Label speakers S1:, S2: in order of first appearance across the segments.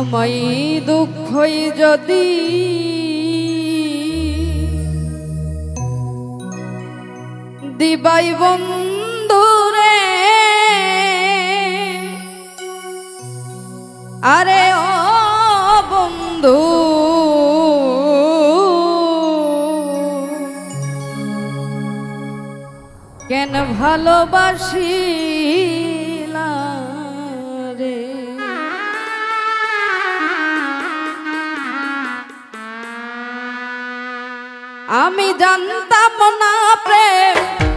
S1: আমাই দুঃখই যদি দিবাই বন্ধুরে আরে ও বন্ধু কেন ভালোবাসিলা আমি জানতাম না প্রেম।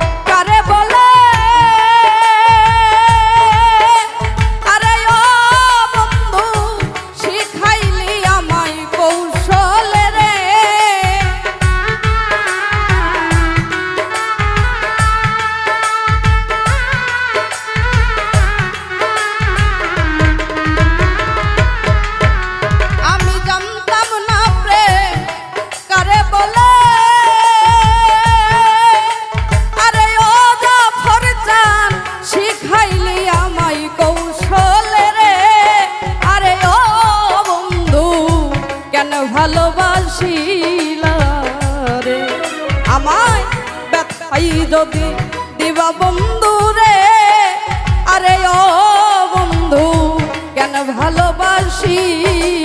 S1: আমায় ব্যথাই যদি দিবা বন্ধু রে। আরে ও বন্ধু কেন ভালোবাসিলা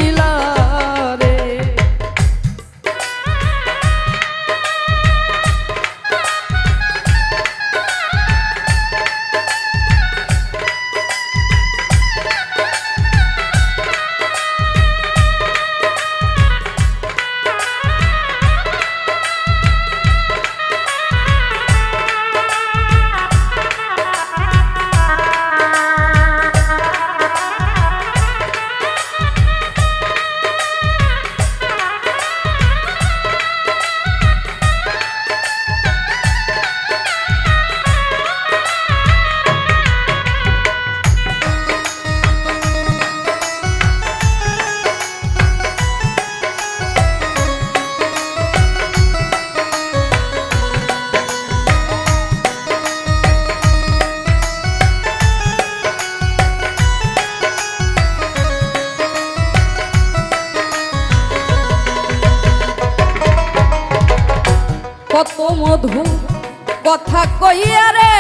S1: কথা কইয়া রে,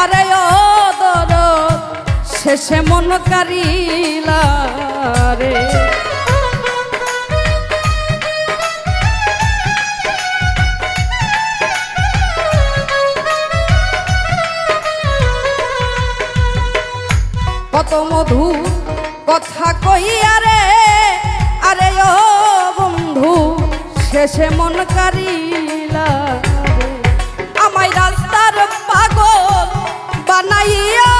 S1: আরে ও দর শেষে মন কারিলা রে। কত মধু কথা কইয়া রে, আরে ও বন্ধু, শেষে মন কারিলা পাগল বানাইয়া।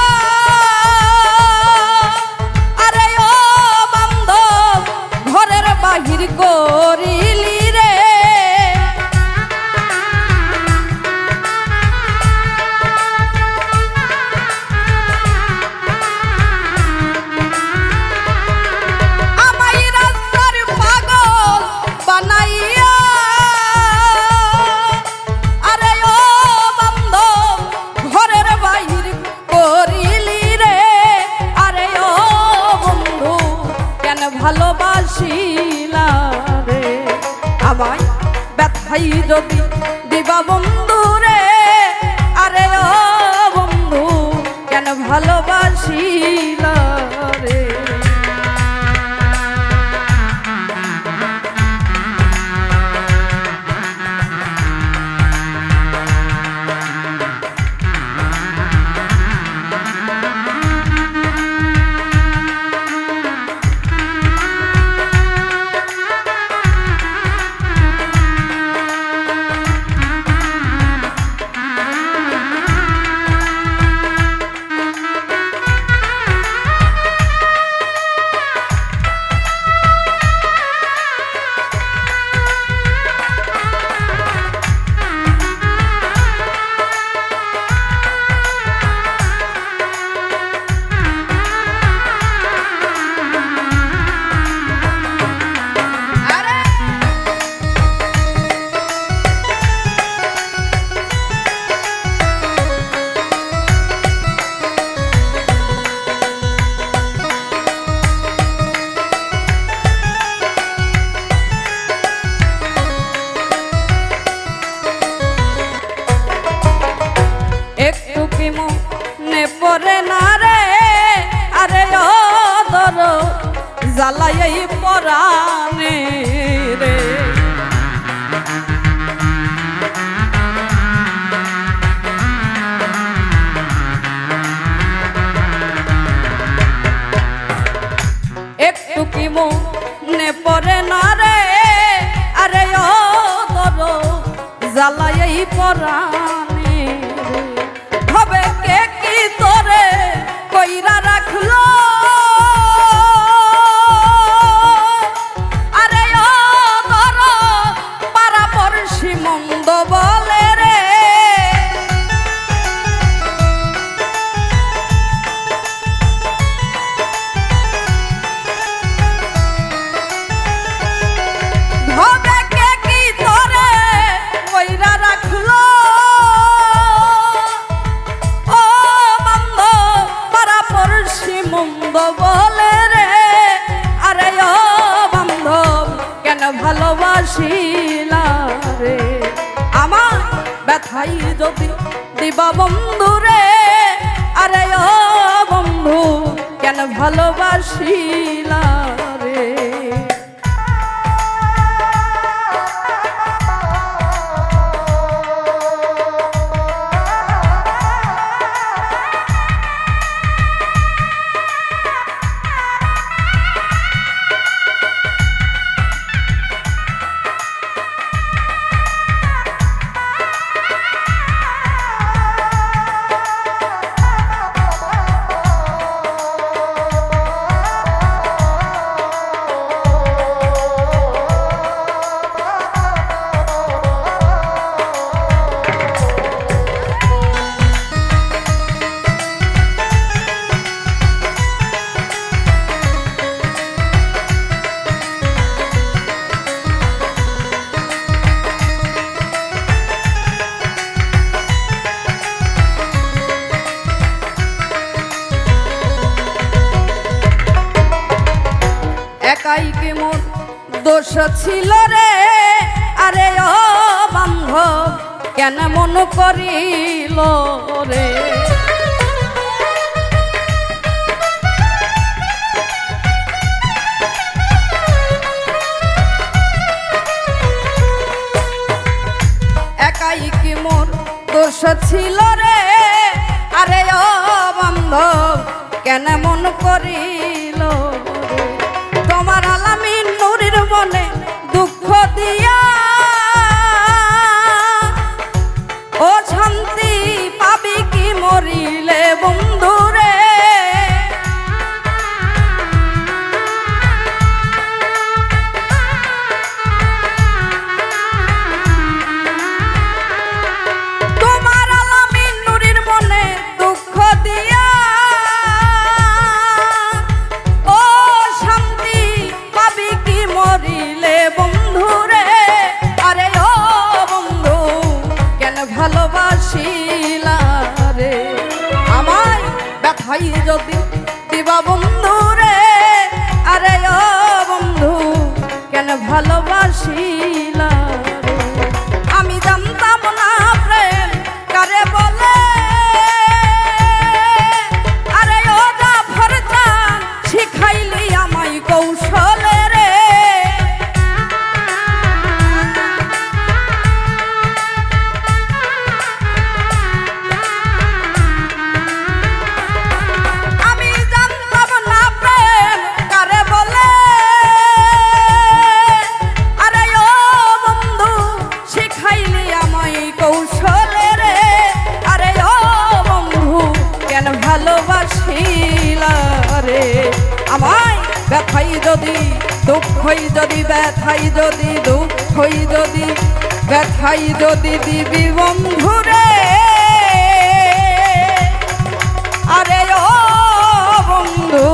S1: আরে ও বান্ধব ঘরের বাহির করিলি জ্বালাই এই পরাণে। হবে কে কি তোরে কইরা বলে রে, আরে ও বন্ধ কেন ভালোবাসিলা রে? আমার ব্যথাই যদি দিবা বন্ধু রে, আরে ও বন্ধু, কেন ভালোবাসিলা একাই কি মোর দোষ ছিল রে? আরে ও বান্ধব, কেন মন করিল রে? একাই কি মোর দোষ ছিল রে? আরে ও বান্ধব, কেন মন করিল মনে দুঃখ দিয়া ভালোবাসিলা রে আমায় ব্যথাই যদি, দুঃখই যদি, ব্যথাই যদি, দুঃখই যদি, ব্যথাই যদি দিবি বন্ধু রে আরে ও বন্ধু